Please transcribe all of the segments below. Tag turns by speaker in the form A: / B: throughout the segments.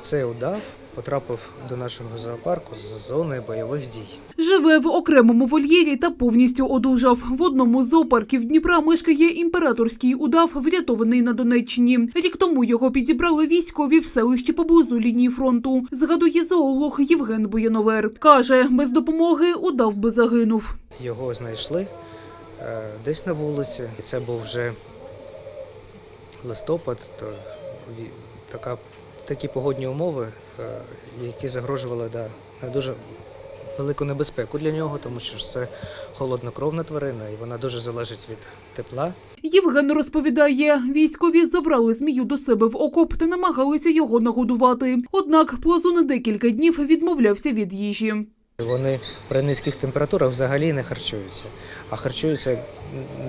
A: оцей удав потрапив до нашого зоопарку з зони бойових дій.
B: Живе в окремому вольєрі та повністю одужав. В одному з зоопарків Дніпра мешкає імператорський удав, врятований на Донеччині. Рік тому його підібрали військові в селищі поблизу лінії фронту. Згадує зоолог Євген Бояновер. Каже, без допомоги удав би загинув.
A: Його знайшли е, десь на вулиці. Це був вже листопад, то така, такі погодні умови, е, які загрожували да, на дуже велику небезпеку для нього, тому що це холоднокровна тварина, і вона дуже залежить від тепла.
B: Євген розповідає, військові забрали змію до себе в окоп та намагалися його нагодувати. Однак плазун декілька днів відмовлявся від їжі.
A: Вони при низьких температурах взагалі не харчуються, а харчуються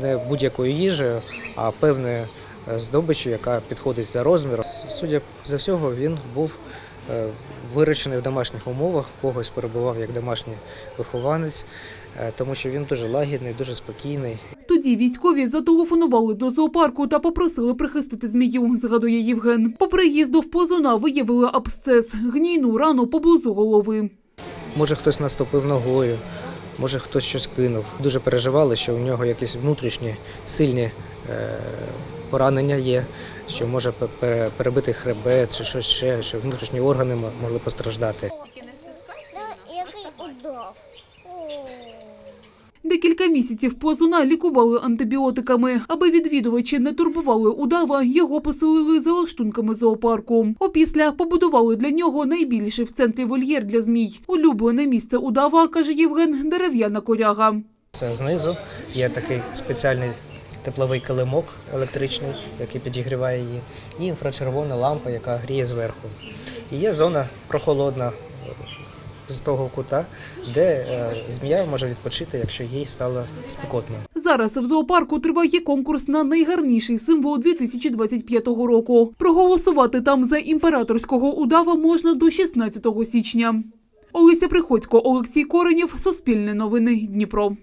A: не будь-якою їжею, а певною е, здобиччю, яка підходить за розміром. Судя за всього, він був е, вирощений в домашніх умовах, когось перебував як домашній вихованець, е, тому що він дуже лагідний, дуже спокійний.
B: Тоді військові зателефонували до зоопарку та попросили прихистити змію, згадує Євген. По приїзду в позуна виявили абсцес, гнійну рану поблизу голови.
A: Може, хтось наступив ногою, може хтось щось кинув. Дуже переживали, що у нього якісь внутрішні сильні е, поранення є, що може перебити хребет чи щось ще, що внутрішні органи могли постраждати.
C: Удав. О.
B: Декілька місяців плазуна лікували антибіотиками. Аби відвідувачі не турбували удава, його поселили за лаштунками зоопарку. Опісля побудували для нього найбільший в центрі вольєр для змій. Улюблене місце удава, каже Євген, дерев'яна коряга.
A: Це знизу є такий спеціальний тепловий килимок електричний, який підігріває її, і інфрачервона лампа, яка гріє зверху. І є зона прохолодна з того кута, де е, змія може відпочити, якщо їй стало спекотно.
B: Зараз в зоопарку триває конкурс на найгарніший символ 2025 року. Проголосувати там за імператорського удава можна до 16 січня. Олеся Приходько, Олексій Коренєв, Суспільне новини, Дніпро.